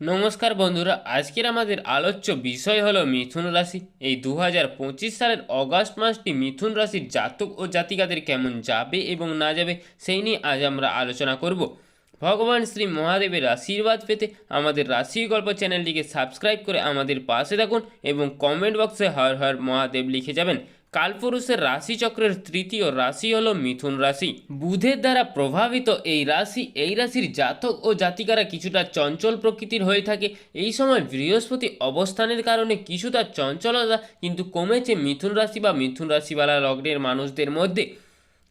নমস্কার বন্ধুরা, আজকের আমাদের আলোচ্য বিষয় হলো মিথুন রাশি। এই দু সালের অগাস্ট মাসটি মিথুন রাশির জাতক ও জাতিকাদের কেমন যাবে এবং না যাবে, সেই নিয়ে আজ আমরা আলোচনা করব। ভগবান শ্রী মহাদেবের আশীর্বাদ পেতে আমাদের রাশি গল্প চ্যানেলটিকে সাবস্ক্রাইব করে আমাদের পাশে থাকুন এবং কমেন্ট বক্সে হর হর মহাদেব লিখে যাবেন। কালপুরুষের রাশিচক্রের তৃতীয় রাশি হল মিথুন রাশি। বুধের দ্বারা প্রভাবিত এই রাশি, এই রাশির জাতক ও জাতিকারা কিছুটা চঞ্চল প্রকৃতির হয়ে থাকে। এই সময় বৃহস্পতি অবস্থানের কারণে কিছুটা চঞ্চলতা কিন্তু কমেছে মিথুন রাশি বা মিথুন রাশিওয়ালা লগ্নের মানুষদের মধ্যে।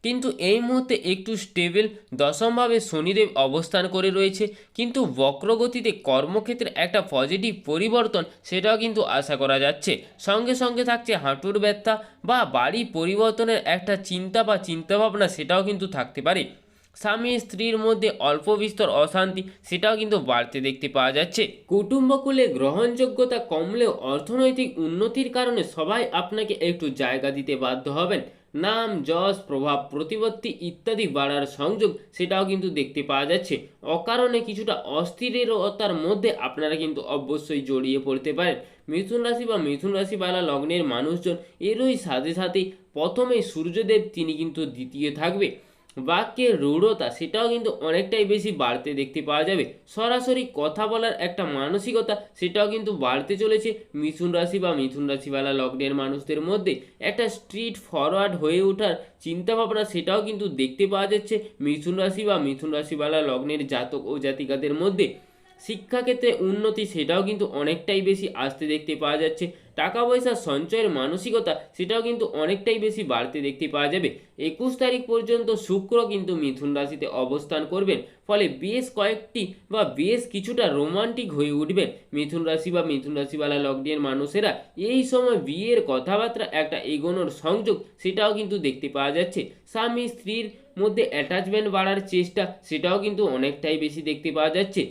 কিন্তু এই মুহূর্তে একটু স্টেবল দশমভাবে শনিদেব অবস্থান করে রয়েছে। কিন্তু বক্রগতিতে কর্মক্ষেত্রে একটা পজিটিভ পরিবর্তন, সেটাও কিন্তু আশা করা যাচ্ছে। সঙ্গে সঙ্গে থাকছে হাঁটুর ব্যথা বা বাড়ি পরিবর্তনের একটা চিন্তা বা চিন্তাভাবনা, সেটাও কিন্তু থাকতে পারে। স্বামী স্ত্রীর মধ্যে অল্প বিস্তর অশান্তি, সেটাও কিন্তু বাড়তে দেখতে পাওয়া যাচ্ছে। কুটুম্বকুলে গ্রহণযোগ্যতা কমলেও অর্থনৈতিক উন্নতির কারণে সবাই আপনাকে একটু জায়গা দিতে বাধ্য হবেন। নাম, যশ, প্রভাব, প্রতিপত্তি ইত্যাদি বাড়ার সংযোগ সেটাও কিন্তু দেখতে পাওয়া যাচ্ছে। অকারণে কিছুটা অস্থিরতার মধ্যে আপনারা কিন্তু অবশ্যই জড়িয়ে পড়তে পারেন। মিথুন রাশি বা মিথুন রাশিওয়ালা লগ্নের মানুষজন এরই সাথে সাথে প্রথমে সূর্যদেব, তিনি কিন্তু দ্বিতীয় থাকবে। বাক্যের রূঢ়তা সেটাও কিন্তু অনেকটাই বেশি বাড়তে দেখতে পাওয়া যাবে। সরাসরি কথা বলার একটা মানসিকতা সেটাও কিন্তু বাড়তে চলেছে মিথুন রাশি বা মিথুন রাশিওয়ালা লগ্নের মানুষদের মধ্যে। একটা স্ট্রিট ফরওয়ার্ড হয়ে ওঠার চিন্তাভাবনা সেটাও কিন্তু দেখতে পাওয়া যাচ্ছে মিথুন রাশি বা মিথুন রাশিওয়ালা লগ্নের জাতক ও জাতিকাদের মধ্যে। শিক্ষাক্ষেত্রে উন্নতি সেটাও কিন্তু অনেকটাই বেশি আসতে দেখতে পাওয়া যাচ্ছে। টাকা পয়সা সঞ্চয়ের মানসিকতা সেটাও কিন্তু অনেকটাই বেশি বাড়তে দেখতে পাওয়া যাবে। একুশ তারিখ পর্যন্ত শুক্র কিন্তু মিথুন রাশিতে অবস্থান করবেন, ফলে বেশ কয়েকটি বা বেশ কিছুটা রোমান্টিক হয়ে উঠবেন মিথুন রাশি বা মিথুন রাশিওয়ালা লগ্নের মানুষেরা। এই সময় বিয়ের কথাবার্তা, একটা এগোনোর সংযোগ সেটাও কিন্তু দেখতে পাওয়া যাচ্ছে। স্বামী স্ত্রীর মধ্যে অ্যাটাচমেন্ট বাড়ার চেষ্টা সেটাও কিন্তু অনেকটাই বেশি দেখতে পাওয়া যাচ্ছে।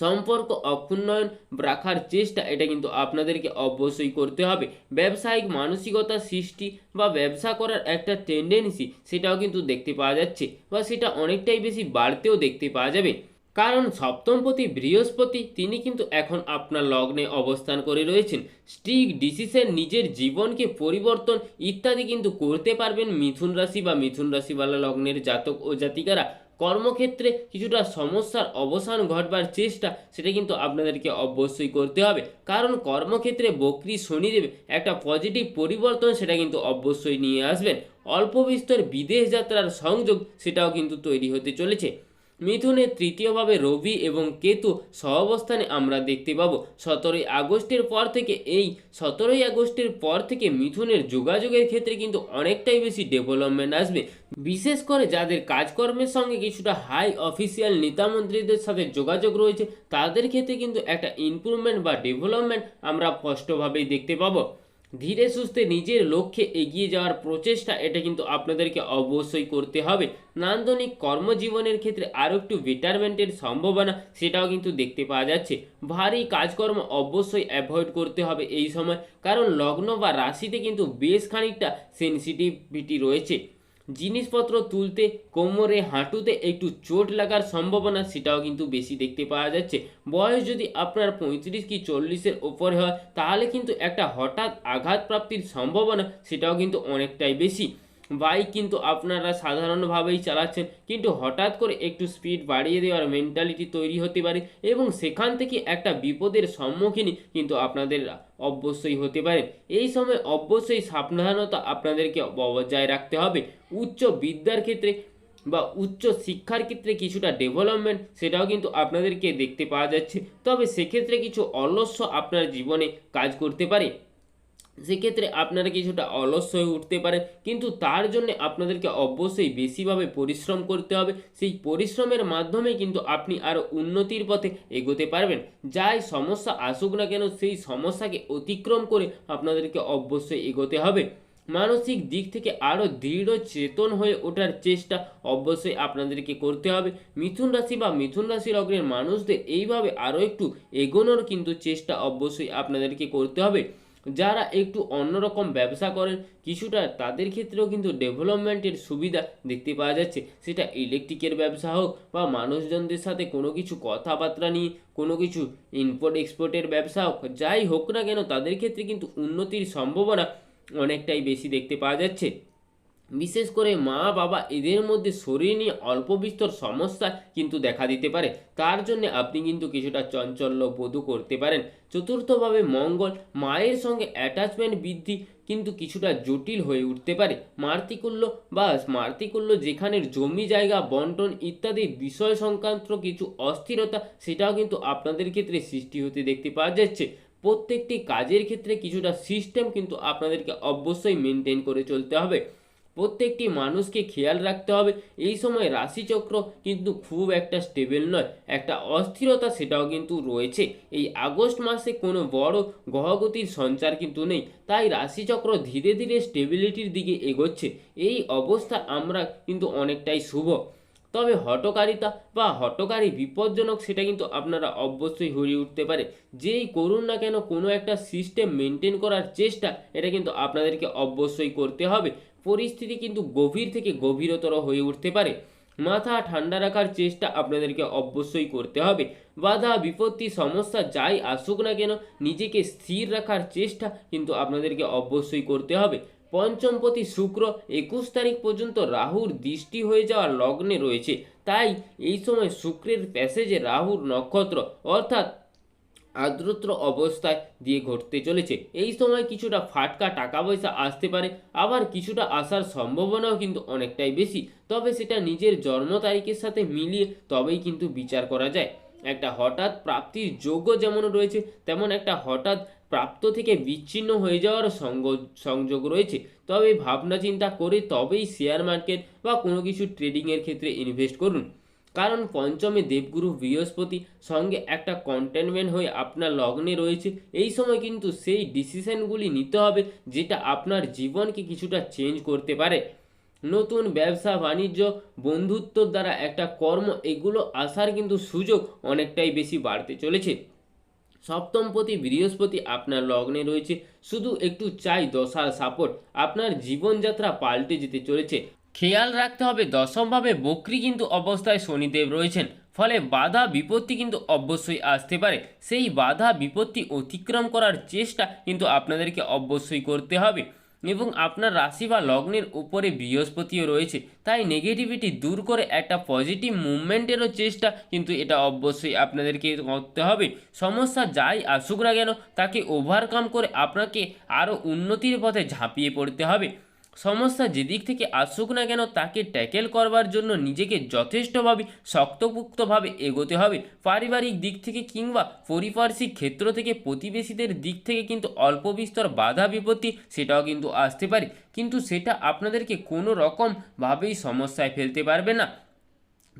সম্পর্ক অক্ষুণ্ণয়ন রাখার চেষ্টা, এটা কিন্তু আপনাদেরকে অবশ্যই করতে হবে। ব্যবসায়িক মানসিকতা সৃষ্টি বা ব্যবসা করার একটা টেন্ডেন্সি সেটাও কিন্তু দেখতে পাওয়া যাচ্ছে বা সেটা অনেকটাই বেশি বাড়তেও দেখতে পাওয়া যাবে। কারণ সপ্তমপতি বৃহস্পতি, তিনি কিন্তু এখন আপনার লগ্নে অবস্থান করে রয়েছেন। স্ট্রিক ডিসিশন নিজের জীবনকে পরিবর্তন ইত্যাদি কিন্তু করতে পারবেন মিথুন রাশি বা মিথুন রাশিওয়ালা লগ্নের জাতক ও জাতিকারা। কর্মক্ষেত্রে কিছুটা সমস্যার অবসান ঘটবার চেষ্টা, সেটা কিন্তু আপনাদেরকে অবশ্যই করতে হবে। কারণ কর্মক্ষেত্রে বক্রি শনিদেব একটা পজিটিভ পরিবর্তন সেটা কিন্তু অবশ্যই নিয়ে আসবেন। অল্প বিস্তর বিদেশ যাত্রার সংযোগ সেটাও কিন্তু তৈরি হতে চলেছে। মিথুনের তৃতীয়ভাবে রবি এবং কেতু সহাবস্থানে আমরা দেখতে পাবো। সতেরোই আগস্টের পর থেকে এই সতেরোই আগস্টের পর থেকে মিথুনের যোগাযোগের ক্ষেত্রে কিন্তু অনেকটাই বেশি ডেভেলপমেন্ট আসবে। বিশেষ করে যাদের কাজকর্মের সঙ্গে কিছুটা হাই অফিসিয়াল নেতামন্ত্রীদের সাথে যোগাযোগ রয়েছে, তাদের ক্ষেত্রে কিন্তু একটা ইমপ্রুভমেন্ট বা ডেভেলপমেন্ট আমরা স্পষ্টভাবেই দেখতে পাবো। ধীরে সুস্থে নিজের লক্ষ্যে এগিয়ে যাওয়ার প্রচেষ্টা, এটা কিন্তু আপনাদেরকে অবশ্যই করতে হবে। নান্দনিক কর্মজীবনের ক্ষেত্রে আরও একটু বেটারমেন্টের সম্ভাবনা, সেটাও কিন্তু দেখতে পাওয়া যাচ্ছে। ভারী কাজকর্ম অবশ্যই অ্যাভয়েড করতে হবে এই সময়, কারণ লগ্ন বা রাশিতে কিন্তু বেশ খানিকটা সেন্সিটিভিটি রয়েছে। জিনিসপত্র তুলতে, কোমরে, হাঁটুতে একটু চোট লাগার সম্ভাবনা সেটাও কিন্তু বেশি দেখতে পাওয়া যাচ্ছে। বয়স যদি আপনার পঁয়ত্রিশ কি চল্লিশের ওপরে হয়, তাহলে কিন্তু একটা হঠাৎ আঘাত প্রাপ্তির সম্ভাবনা সেটাও কিন্তু অনেকটাই বেশি। বাইক কিন্তু আপনারা সাধারণভাবেই চালাচ্ছেন, কিন্তু হঠাৎ করে একটু স্পিড বাড়িয়ে দেওয়ার মেন্টালিটি তৈরি হতে পারে এবং সেখান থেকে একটা বিপদের সম্মুখীনই কিন্তু আপনাদের অবশ্যই হতে পারে। এই সময় অবশ্যই সাবধানতা আপনাদেরকে বজায় রাখতে হবে। উচ্চ বিদ্যার ক্ষেত্রে বা উচ্চ শিক্ষার ক্ষেত্রে কিছুটা ডেভেলপমেন্ট সেটাও কিন্তু আপনাদেরকে দেখতে পাওয়া যাচ্ছে। তবে সেক্ষেত্রে কিছু অলস্য আপনার জীবনে কাজ করতে পারে। সেক্ষেত্রে আপনারা কিছুটা অলস হয়ে উঠতে পারেন, কিন্তু তার জন্য আপনাদেরকে অবশ্যই বেশিভাবে পরিশ্রম করতে হবে। সেই পরিশ্রমের মাধ্যমে কিন্তু আপনি আরও উন্নতির পথে এগোতে পারবেন। যাই সমস্যা আসুক না কেন, সেই সমস্যাকে অতিক্রম করে আপনাদেরকে অবশ্যই এগোতে হবে। মানসিক দিক থেকে আরও দৃঢ় চেতন হয়ে ওঠার চেষ্টা অবশ্যই আপনাদেরকে করতে হবে। মিথুন রাশি বা মিথুন রাশি লগ্নের মানুষদের এইভাবে আরও একটু এগোনোর কিন্তু চেষ্টা অবশ্যই আপনাদেরকে করতে হবে। যারা একটু অন্যরকম ব্যবসা করেন, কিছুটা তাদের ক্ষেত্রেও কিন্তু ডেভেলপমেন্টের সুবিধা দেখতে পাওয়া যাচ্ছে। সেটা ইলেকট্রিকের ব্যবসা হোক বা মানুষজনদের সাথে কোনো কিছু কথাবার্তা নিয়ে, কোনো কিছু ইম্পোর্ট এক্সপোর্টের ব্যবসা হোক, যাই হোক না কেন, তাদের ক্ষেত্রে কিন্তু উন্নতির সম্ভাবনা অনেকটাই বেশি দেখতে পাওয়া যাচ্ছে। বিশেষ করে মা বাবা এদের মধ্যে শরীর নিয়ে অল্প বিস্তর সমস্যা কিন্তু দেখা দিতে পারে। তার জন্য আপনি কিন্তু কিছুটা চঞ্চল্য বোধ করতে পারেন। চতুর্থভাবে মঙ্গল, মায়ের সঙ্গে অ্যাটাচমেন্ট বৃদ্ধি কিন্তু কিছুটা জটিল হয়ে উঠতে পারে। মার্তিকুল্য বা মার্তিকুল্য যেখানের জমি জায়গা, বন্টন ইত্যাদি বিষয় সংক্রান্ত কিছু অস্থিরতা, সেটাও কিন্তু আপনাদের ক্ষেত্রে সৃষ্টি হতে দেখতে পাওয়া যাচ্ছে। প্রত্যেকটি কাজের ক্ষেত্রে কিছুটা সিস্টেম কিন্তু আপনাদেরকে অবশ্যই মেনটেন করে চলতে হবে। প্রত্যেকটি মানুষকে খেয়াল রাখতে হবে। এই সময় রাশিচক্র কিন্তু খুব একটা স্টেবল নয়। একটা অস্থিরতা সেটাও কিন্তু রয়েছে। এই আগস্ট মাসে কোনো বড় গ্রহগতির সঞ্চার কিন্তু নেই। তাই রাশিচক্র ধীরে ধীরে স্টেবিলিটির দিকে এগোচ্ছে। এই অবস্থা আমরা কিন্তু অনেকটাই শুভ। তবে হটকারিতা বা হটকারী বিপজ্জনক সেটা কিন্তু আপনারা অবশ্যই হয়ে উঠতে পারে। যেই করুন না কেন কোনো একটা সিস্টেম মেনটেন করার চেষ্টা, এটা কিন্তু আপনাদেরকে অবশ্যই করতে হবে। পরিস্থিতি কিন্তু গভীর থেকে গভীরতর হয়ে উঠতে পারে। মাথা ঠান্ডা রাখার চেষ্টা আপনাদেরকে অবশ্যই করতে হবে। বাধা, বিপত্তি, সমস্যা যাই আসুক না কেন, নিজেকে স্থির রাখার চেষ্টা কিন্তু আপনাদেরকে অবশ্যই করতে হবে। পঞ্চমপতি শুক্র একুশ তারিখ পর্যন্ত রাহুর দৃষ্টি হয়ে যাওয়ার লগ্নে রয়েছে। তাই এই সময় শুক্রের প্যাসেজে রাহুর নক্ষত্র, অর্থাৎ আর্দ্রত্র অবস্থায় দিয়ে ঘটতে চলেছে। এই সময় কিছুটা ফাটকা টাকা পয়সা আসতে পারে, আবার কিছুটা আসার সম্ভাবনাও কিন্তু অনেকটাই বেশি। তবে সেটা নিজের জন্ম তারিখের সাথে মিলিয়ে তবেই কিন্তু বিচার করা যায়। একটা হঠাৎ প্রাপ্তির যোগ্য যেমন রয়েছে, তেমন একটা হঠাৎ প্রাপ্ত থেকে বিচ্ছিন্ন হয়ে যাওয়ার সঙ্গ, সংযোগ রয়েছে। তবে ভাবনা চিন্তা করে তবেই শেয়ার মার্কেট বা কোনো কিছু ট্রেডিংয়ের ক্ষেত্রে ইনভেস্ট করুন। কারণ পঞ্চমে দেবগুরু বৃহস্পতি সঙ্গে একটা কন্টেনমেন্ট হয়ে আপনার লগ্নে রয়েছে, এই সময় কিন্তু সেই ডিসিশনগুলি নিতে হবে যেটা আপনার জীবনকে কিছুটা চেঞ্জ করতে পারে। নতুন ব্যবসা, বাণিজ্য, বন্ধুত্বর দ্বারা একটা কর্ম, এগুলো আসার কিন্তু সুযোগ অনেকটাই বেশি বাড়তে চলেছে। সপ্তমপতি বৃহস্পতি আপনার লগ্নে রয়েছে, শুধু একটু চাই দশার সাপোর্ট আপনার জীবনযাত্রা পাল্টে যেতে চলেছে। খেয়াল রাখতে হবে দশমভাবে বকরি কিন্তু অবস্থায় শনিদেব রয়েছেন, ফলে বাধা বিপত্তি কিন্তু অবশ্যই আসতে পারে। সেই বাধা বিপত্তি অতিক্রম করার চেষ্টা কিন্তু আপনাদেরকে অবশ্যই করতে হবে। এবং আপনার রাশি বা লগ্নের উপরে বৃহস্পতিও রয়েছে, তাই নেগেটিভিটি দূর করে একটা পজিটিভ মুভমেন্টেরও চেষ্টা কিন্তু এটা অবশ্যই আপনাদেরকে করতে হবে। সমস্যা যাই আসুক না কেন, তাকে ওভারকাম করে আপনাকে আরও উন্নতির পথে ঝাঁপিয়ে পড়তে হবে। সমস্যা যেদিক থেকে আসুক না কেন, তাকে ট্যাকেল করবার জন্য নিজেকে যথেষ্টভাবে শক্তপুক্তভাবে এগোতে হবে। পারিবারিক দিক থেকে কিংবা পারিপার্শ্বিক ক্ষেত্র থেকে প্রতিবেশীদের দিক থেকে কিন্তু অল্প বিস্তর বাধা বিপত্তি সেটাও কিন্তু আসতে পারে। কিন্তু সেটা আপনাদেরকে কোনো রকমভাবেই সমস্যায় ফেলতে পারবে না।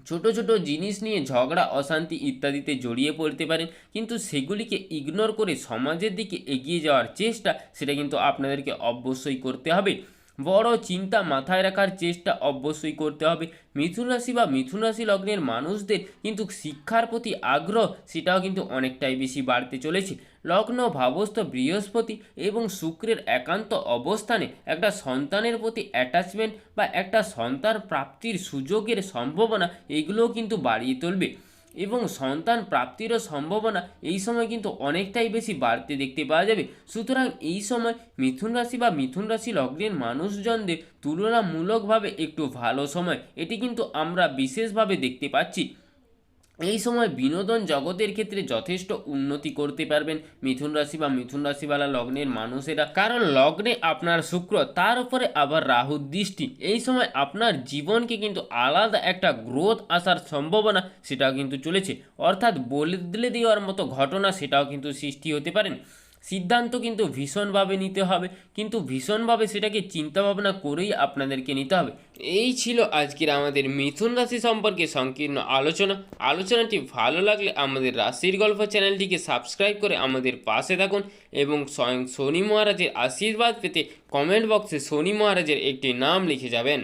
ছোট ছোট জিনিস নিয়ে ঝগড়া, অশান্তি ইত্যাদিতে জড়িয়ে পড়তে পারেন। কিন্তু সেগুলিকে ইগনোর করে সমাজের দিকে এগিয়ে যাওয়ার চেষ্টা, সেটা কিন্তু আপনাদেরকে অবশ্যই করতে হবে। বড় চিন্তা মাথায় রাখার চেষ্টা অবশ্যই করতে হবে। মিথুন রাশি বা মিথুন রাশি লগ্নের মানুষদের কিন্তু শিক্ষার প্রতি আগ্রহ, সেটাও কিন্তু অনেকটাই বেশি বাড়তে চলেছে। লগ্ন, ভাবস্থ, বৃহস্পতি এবং শুক্রের একান্ত অবস্থানে একটা সন্তানের প্রতি অ্যাটাচমেন্ট বা একটা সন্তান প্রাপ্তির সুযোগের সম্ভাবনা, এগুলোও কিন্তু বাড়িয়ে তুলবে। এবং সন্তান প্রাপ্তিরও সম্ভাবনা এই সময় কিন্তু অনেকটাই বেশি বাড়তে দেখতে পাওয়া যাবে। সুতরাং এই সময় মিথুন রাশি বা মিথুন রাশি লগ্নের মানুষজনদের তুলনামূলকভাবে একটু ভালো সময়। এটি কিন্তু আমরা বিশেষভাবে দেখতে পাচ্ছি। এই সময় বিনোদন জগতের ক্ষেত্রে যথেষ্ট উন্নতি করতে পারবেন। মিথুন রাশি বা মিথুন রাশিওয়ালা লগ্নের মানুষেরা। কারণ লগ্নে আপনার শুক্র, তার উপরে আবার রাহুর দৃষ্টি। এই সময় আপনার জীবনকে কিন্তু আলাদা একটা গ্রোথ আসার সম্ভাবনা সেটাও কিন্তু চলেছে। অর্থাৎ বদলে দেওয়ার মতো ঘটনা সেটাও কিন্তু সৃষ্টি হতে পারেন। সিদ্ধান্ত কিন্তু ভীষণভাবে নিতে হবে। কিন্তু ভীষণভাবে সেটাকে চিন্তা ভাবনা করেই আপনাদেরকে নিতে হবে। এই ছিল আজকের আমাদের মিথুন রাশি সম্পর্কে সংকীর্ণ আলোচনা। আলোচনাটি ভালো লাগলে আমাদের রাশির গল্প চ্যানেলটিকে সাবস্ক্রাইব করে আমাদের পাশে থাকুন এবং স্বয়ং শনি মহারাজের আশীর্বাদ পেতে কমেন্ট বক্সে শনি মহারাজের একটি নাম লিখে যাবেন।